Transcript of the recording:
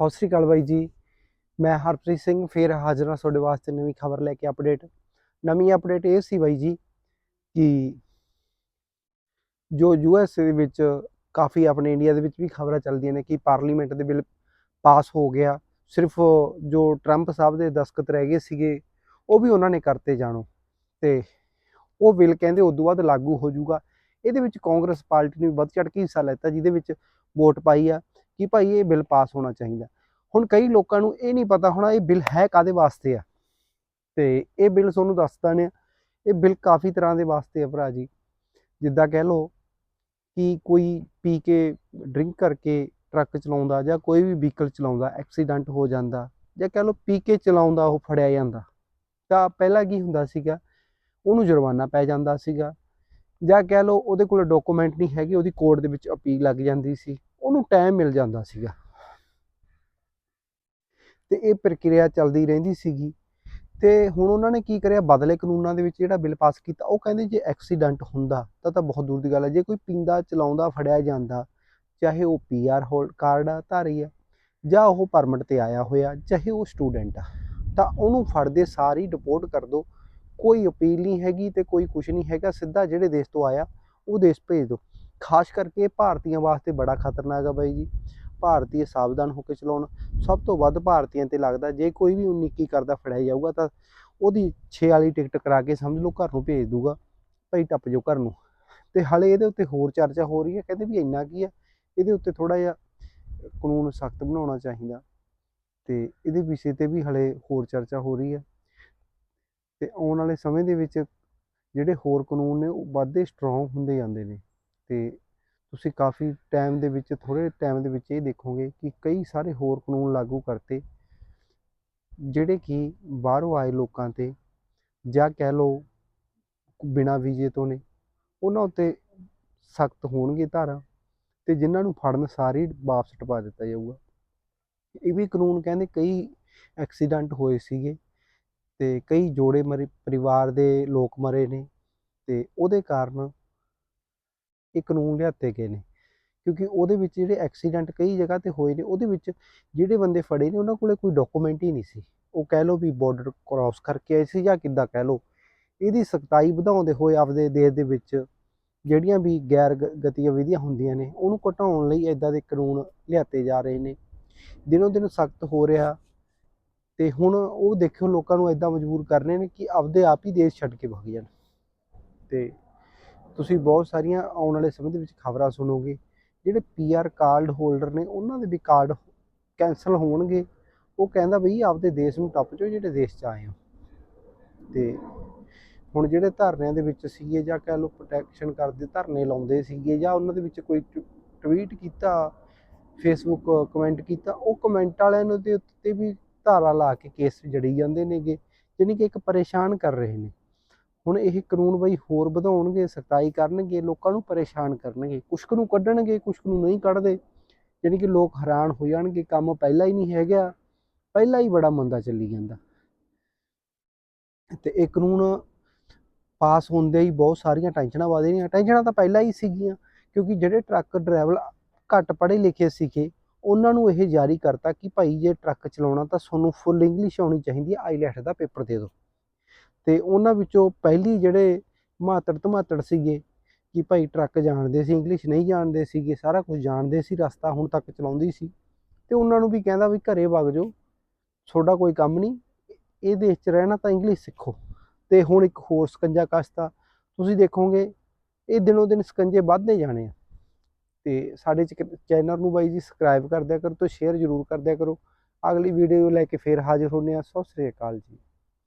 ਸਤਿ ਸ੍ਰੀ ਅਕਾਲ ਬਾਈ ਜੀ। ਮੈਂ ਹਰਪ੍ਰੀਤ ਸਿੰਘ, ਫੇਰ ਹਾਜ਼ਰ ਹਾਂ ਤੁਹਾਡੇ ਵਾਸਤੇ ਨਵੀਂ ਖਬਰ ਲੈ ਕੇ ਅਪਡੇਟ ਨਵੀਂ ਅਪਡੇਟ ਇਹ ਸੀ ਬਾਈ ਜੀ ਕਿ ਜੋ ਯੂਐਸ ਦੇ ਵਿੱਚ ਕਾਫੀ ਆਪਣੇ ਇੰਡੀਆ ਦੇ ਵਿੱਚ ਵੀ ਖਬਰਾਂ ਚੱਲਦੀਆਂ ਨੇ ਕਿ ਪਾਰਲੀਮੈਂਟ ਦੇ ਬਿੱਲ ਪਾਸ ਹੋ ਗਿਆ। ਸਿਰਫ ਜੋ ਟਰੰਪ ਸਾਹਿਬ ਦੇ ਦਸਖਤ ਰਹਿ ਗਏ ਸੀਗੇ, ਉਹ ਵੀ ਉਹਨਾਂ ਨੇ ਕਰਤੇ ਜਾਣੋ। ਤੇ ਉਹ ਬਿੱਲ ਕਹਿੰਦੇ ਉਦੋਂ ਬਾਅਦ ਲਾਗੂ ਹੋ ਜਾਊਗਾ। ਇਹਦੇ ਵਿੱਚ ਕਾਂਗਰਸ ਪਾਰਟੀ ਨੇ ਵੱਧ ਚੜ੍ਹ ਕੇ ਹਿੱਸਾ ਲੈਤਾ, ਜਿਹਦੇ ਵਿੱਚ ਵੋਟ ਪਾਈ ਆ। ਕਿ ਭਾਈ ਇਹ ਬਿੱਲ ਪਾਸ ਹੋਣਾ ਚਾਹੀਦਾ। ਹੁਣ ਕਈ ਲੋਕਾਂ ਨੂੰ ਇਹ ਨਹੀਂ ਪਤਾ ਹੋਣਾ ਇਹ ਬਿੱਲ ਹੈ ਕਾਦੇ ਵਾਸਤੇ ਆ। ਤੇ ਇਹ ਬਿੱਲ ਤੁਹਾਨੂੰ ਦੱਸਦਾ ਨੇ ਇਹ ਬਿੱਲ ਕਾਫੀ ਤਰ੍ਹਾਂ ਦੇ ਵਾਸਤੇ ਆ ਭਰਾ ਜੀ। ਜਿੱਦਾਂ ਕਹਿ ਲਓ ਕਿ ਕੋਈ ਪੀ ਕੇ ਡਰਿੰਕ ਕਰਕੇ ਟਰੱਕ ਚਲਾਉਂਦਾ ਜਾਂ ਕੋਈ ਵੀ ਵਹੀਕਲ ਚਲਾਉਂਦਾ, ਐਕਸੀਡੈਂਟ ਹੋ ਜਾਂਦਾ ਜਾਂ ਕਹਿ ਲਓ ਪੀ ਕੇ ਚਲਾਉਂਦਾ, ਉਹ ਫੜਿਆ ਜਾਂਦਾ, ਤਾਂ ਪਹਿਲਾਂ ਕੀ ਹੁੰਦਾ ਸੀਗਾ? ਉਹਨੂੰ ਜੁਰਮਾਨਾ ਪੈ ਜਾਂਦਾ ਸੀਗਾ ਜਾਂ ਕਹਿ ਲਓ ਉਹਦੇ ਕੋਲ ਡਾਕੂਮੈਂਟ ਨਹੀਂ ਹੈਗੇ, ਉਹਦੀ ਕੋਰਟ ਦੇ ਵਿੱਚ ਅਪੀਲ ਲੱਗ ਜਾਂਦੀ ਸੀ। ਉਹਨੂੰ ਟਾਈਮ ਮਿਲ ਜਾਂਦਾ ਸੀਗਾ। ਤੇ ਇਹ ਪ੍ਰਕਿਰਿਆ ਚੱਲਦੀ ਰਹਿੰਦੀ ਸੀਗੀ। ਤੇ ਹੁਣ ਉਹਨਾਂ ਨੇ ਕੀ ਕਰਿਆ? ਬਦਲੇ ਕਾਨੂੰਨਾਂ ਦੇ ਵਿੱਚ ਜਿਹੜਾ ਬਿੱਲ ਪਾਸ ਕੀਤਾ, ਉਹ ਕਹਿੰਦੇ ਜੇ ਐਕਸੀਡੈਂਟ ਹੁੰਦਾ, ਤਾਂ ਤਾਂ ਬਹੁਤ ਦੂਰ ਦੀ ਗੱਲ ਹੈ। ਜੇ ਕੋਈ ਪੀਂਦਾ, ਚਲਾਉਂਦਾ, ਫੜਿਆ ਜਾਂਦਾ, ਚਾਹੇ ਉਹ ਪੀਆਰ ਹੋਲਡ ਕਾਰਡ ਆ, ਧਾਰੀ ਆ, ਜਾਂ ਉਹ ਪਰਮਿਟ ਤੇ ਆਇਆ ਹੋਇਆ, ਚਾਹੇ ਉਹ ਸਟੂਡੈਂਟ ਆ, ਤਾਂ ਉਹਨੂੰ ਫੜਦੇ ਸਾਰੀ ਡਿਪੋਰਟ ਕਰ ਦੋ। ਕੋਈ ਅਪੀਲ ਨਹੀਂ ਹੈਗੀ ਤੇ ਕੋਈ ਕੁਝ ਨਹੀਂ ਹੈਗਾ। ਸਿੱਧਾ ਜਿਹੜੇ ਦੇਸ਼ ਤੋਂ ਆਇਆ, ਉਹ ਦੇਸ਼ ਭੇਜ ਦਿਓ ਖਾਸ ਕਰਕੇ ਭਾਰਤੀਆਂ ਵਾਸਤੇ ਬੜਾ ਖਤਰਨਾਕ ਆ ਬਾਈ ਜੀ। ਭਾਰਤੀ ਸਾਵਧਾਨ ਹੋ ਕੇ ਚਲਾਉਣ। ਸਭ ਤੋਂ ਵੱਧ ਭਾਰਤੀਆਂ ਤੇ ਲੱਗਦਾ, ਜੇ ਕੋਈ ਵੀ 19 ਕਰਦਾ ਫੜਿਆ ਜਾਊਗਾ ਤਾਂ ਉਹਦੀ 6 ਵਾਲੀ ਟਿਕਟ ਕਰਾ ਕੇ ਸਮਝ ਲਓ ਘਰ ਨੂੰ ਭੇਜ ਦੂਗਾ ਭਾਈ ਟੱਪ ਜਾਓ ਘਰ ਨੂੰ। ਤੇ ਹਲੇ ਇਹਦੇ ਉੱਤੇ ਹੋਰ ਚਰਚਾ ਹੋ ਰਹੀ ਹੈ। ਕਹਿੰਦੇ ਵੀ ਇੰਨਾ ਕੀ ਆ? ਇਹਦੇ ਉੱਤੇ ਥੋੜਾ ਜਿਹਾ ਕਾਨੂੰਨ ਸਖਤ ਬਣਾਉਣਾ ਚਾਹੀਦਾ। ਤੇ ਇਹਦੇ ਵਿਸ਼ੇ ਤੇ ਵੀ ਹਲੇ ਹੋਰ ਚਰਚਾ ਹੋ ਰਹੀ ਹੈ। ਤੇ ਆਉਣ ਵਾਲੇ ਸਮੇਂ ਦੇ ਵਿੱਚ ਜਿਹੜੇ ਹੋਰ ਕਾਨੂੰਨ ਨੇ, ਉਹ ਵੱਧਦੇ ਸਟਰੋਂਗ ਹੁੰਦੇ ਜਾਂਦੇ ਨੇ। ਤੇ ਤੁਸੀਂ ਕਾਫੀ ਟਾਈਮ ਦੇ ਵਿੱਚ ਥੋੜੇ ਟਾਈਮ ਦੇ ਵਿੱਚ ਇਹ ਦੇਖੋਗੇ ਕਿ ਕਈ ਸਾਰੇ ਹੋਰ ਕਾਨੂੰਨ ਲਾਗੂ ਕਰਤੇ, ਜਿਹੜੇ ਕਿ ਬਾਹਰੋਂ ਆਏ ਲੋਕਾਂ ਤੇ ਜਾਂ ਕਹਿ ਲਓ ਬਿਨਾਂ ਵੀਜ਼ੇ ਤੋਂ ਨੇ, ਉਹਨਾਂ ਉੱਤੇ ਸਖਤ ਹੋਣਗੇ ਧਾਰਾ ਤੇ ਜਿਨ੍ਹਾਂ ਨੂੰ ਫੜਨ ਸਾਰੀ ਵਾਪਸ ਟਪਾ ਦਿੱਤਾ ਜਾਊਗਾ। ਇਹ ਵੀ ਕਾਨੂੰਨ ਕਹਿੰਦੇ ਕਈ ਐਕਸੀਡੈਂਟ ਹੋਏ ਸੀਗੇ ਤੇ ਕਈ ਜੋੜੇ ਮਰੇ, ਪਰਿਵਾਰ ਦੇ ਲੋਕ ਮਰੇ ਨੇ ਤੇ ਉਹਦੇ ਕਾਰਨ ਇਹ ਕਾਨੂੰਨ ਲਿਆਤੇ ਗਏ ਨੇ। ਕਿਉਂਕਿ ਉਹਦੇ ਵਿੱਚ ਜਿਹੜੇ ਐਕਸੀਡੈਂਟ ਕਈ ਜਗ੍ਹਾ ਤੇ ਹੋਏ ਨੇ, ਉਹਦੇ ਵਿੱਚ ਜਿਹੜੇ ਬੰਦੇ ਫੜੇ ਨੇ, ਉਹਨਾਂ ਕੋਲੇ ਕੋਈ ਡਾਕੂਮੈਂਟ ਹੀ ਨਹੀਂ ਸੀ। ਉਹ ਕਹਿ ਲਓ ਵੀ ਬਾਰਡਰ ਕ੍ਰਾਸ ਕਰਕੇ ਆਏ ਸੀ ਜਾਂ ਕਿੱਦਾਂ ਕਹਿ ਲਓ। ਇਹਦੀ ਸਖਤਾਈ ਵਧਾਉਂਦੇ ਹੋਏ ਆਪਦੇ ਦੇਸ਼ ਦੇ ਵਿੱਚ ਜਿਹੜੀਆਂ ਵੀ ਗੈਰ ਗ- ਗਤੀਵਿਧੀਆਂ ਹੁੰਦੀਆਂ ਨੇ, ਉਹਨੂੰ ਘਟਾਉਣ ਲਈ ਇਦਾਂ ਦੇ ਕਾਨੂੰਨ ਲਿਆਤੇ ਜਾ ਰਹੇ ਨੇ। ਦਿਨੋਂ ਦਿਨ ਸਖਤ ਹੋ ਰਿਹਾ ਤੇ ਹੁਣ ਉਹ ਦੇਖਿਓ ਲੋਕਾਂ ਨੂੰ ਇਦਾਂ ਮਜਬੂਰ ਕਰਨੇ ਨੇ ਕਿ ਆਪਦੇ ਆਪ ਹੀ ਦੇਸ਼ ਛੱਡ ਕੇ ਭੱਜ ਜਾਣ। ਤੇ ਤੁਸੀਂ ਬਹੁਤ ਸਾਰੀਆਂ ਆਉਣ ਵਾਲੇ ਸਮੇਂ ਦੇ ਵਿੱਚ ਖਬਰਾਂ ਸੁਣੋਗੇ, ਜਿਹੜੇ ਪੀਆਰ ਕਾਰਡ ਹੋਲਡਰ ਨੇ, ਉਹਨਾਂ ਦੇ ਵੀ ਕਾਰਡ ਕੈਨਸਲ ਹੋਣਗੇ। ਉਹ ਕਹਿੰਦਾ ਬਈ ਆਪਦੇ ਦੇਸ਼ ਨੂੰ ਟੱਪ ਜਾਓ, ਜਿਹੜੇ ਦੇਸ਼ 'ਚ ਆਏ ਹੋ। ਤੇ ਹੁਣ ਜਿਹੜੇ ਧਰਨਿਆਂ ਦੇ ਵਿੱਚ ਸੀਗੇ ਜਾਂ ਕਹਿ ਲਓ ਪ੍ਰੋਟੈਕਸ਼ਨ ਕਰਦੇ, ਧਰਨੇ ਲਾਉਂਦੇ ਸੀਗੇ ਜਾਂ ਉਹਨਾਂ ਦੇ ਵਿੱਚ ਕੋਈ ਟਵੀਟ ਕੀਤਾ ਫੇਸਬੁੱਕ ਕਮੈਂਟ ਕੀਤਾ, ਉਹ ਕਮੈਂਟ ਵਾਲਿਆਂ ਨੂੰ ਦੇ ਉੱਤੇ ਵੀ ਧਾਰਾ ਲਾ ਕੇ ਕੇਸ ਜੜੀ ਜਾਂਦੇ ਨੇਗੇ, ਜਾਣੀ ਕਿ ਇੱਕ ਪਰੇਸ਼ਾਨ ਕਰ ਰਹੇ ਨੇ। ਹੁਣ ਇਹ ਕਾਨੂੰਨ ਬਈ ਹੋਰ ਵਧਾਉਣਗੇ, ਸਖਤਾਈ ਕਰਨਗੇ, ਲੋਕਾਂ ਨੂੰ ਪਰੇਸ਼ਾਨ ਕਰਨਗੇ ਕੁਛ ਕੁ ਨੂੰ ਕੱਢਣਗੇ ਕੁਛ ਕੁ ਨੂੰ ਨਹੀਂ ਕੱਢਦੇ। ਜਾਣੀ ਕਿ ਲੋਕ ਹੈਰਾਨ ਹੋ ਜਾਣਗੇ, ਕੰਮ ਪਹਿਲਾਂ ਹੀ ਨਹੀਂ ਹੈਗਾ, ਪਹਿਲਾਂ ਹੀ ਬੜਾ ਮੰਦਾ ਚੱਲੀ ਜਾਂਦਾ। ਤੇ ਇਹ ਕਾਨੂੰਨ ਪਾਸ ਹੁੰਦੇ ਹੀ ਬਹੁਤ ਸਾਰੀਆਂ ਟੈਨਸ਼ਨਾਂ ਵਧ ਰਹੀਆਂ। ਟੈਨਸ਼ਨਾਂ ਤਾਂ ਪਹਿਲਾਂ ਹੀ ਸੀਗੀਆਂ, ਕਿਉਂਕਿ ਜਿਹੜੇ ਟਰੱਕ ਡਰਾਈਵਰ ਘੱਟ ਪੜ੍ਹੇ ਲਿਖੇ ਸੀਗੇ, ਉਹਨਾਂ ਨੂੰ ਇਹ ਜਾਰੀ ਕਰਤਾ ਕਿ ਭਾਈ ਜੇ ਟਰੱਕ ਚਲਾਉਣਾ ਤਾਂ ਤੁਹਾਨੂੰ ਫੁੱਲ ਇੰਗਲਿਸ਼ ਆਉਣੀ ਚਾਹੀਦੀ ਹੈ ਆਈਲੈਟ ਦਾ ਪੇਪਰ ਦੇ ਦਿਓ। ਤੇ ਉਹਨਾਂ ਵਿੱਚੋਂ ਪਹਿਲੀ ਜਿਹੜੇ ਮਾਤੜ ਧਮਾਤੜ ਸੀਗੇ ਕਿ ਭਾਈ ਟਰੱਕ ਜਾਣਦੇ ਸੀ ਇੰਗਲਿਸ਼ ਨਹੀਂ ਜਾਣਦੇ ਸੀਗੇ, ਸਾਰਾ ਕੁਝ ਜਾਣਦੇ ਸੀ, ਰਸਤਾ ਹੁਣ ਤੱਕ ਚਲਾਉਂਦੀ ਸੀ। ਤੇ ਉਹਨਾਂ ਨੂੰ ਵੀ ਕਹਿੰਦਾ ਵੀ ਘਰੇ ਵਗ ਜਾਓ, ਤੁਹਾਡਾ ਕੋਈ ਕੰਮ ਨਹੀਂ, ਇਹ ਦੇਸ਼ 'ਚ ਰਹਿਣਾ ਤਾਂ ਇੰਗਲਿਸ਼ ਸਿੱਖੋ। ਤੇ ਹੁਣ ਇੱਕ ਹੋਰ ਸਕੰਜਾ ਕਸ਼ਤਾ, ਤੁਸੀਂ ਦੇਖੋਗੇ, ਇਹ ਦਿਨੋਂ ਦਿਨ ਸਕੰਜੇ ਵੱਧਦੇ ਜਾਣੇ ਆ। ਤੇ ਸਾਡੇ ਚੈਨਲ ਨੂੰ ਬਾਈ ਜੀ ਸਬਸਕ੍ਰਾਈਬ ਕਰ ਦਿਆ ਕਰੋ ਤੇ ਸ਼ੇਅਰ ਜ਼ਰੂਰ ਕਰ ਦਿਆ ਕਰੋ। ਅਗਲੀ ਵੀਡੀਓ ਲੈ ਕੇ ਫੇਰ ਹਾਜ਼ਰ ਹੁੰਦੇ ਆ। ਸਤਿ ਸ੍ਰੀ ਅਕਾਲ ਜੀ।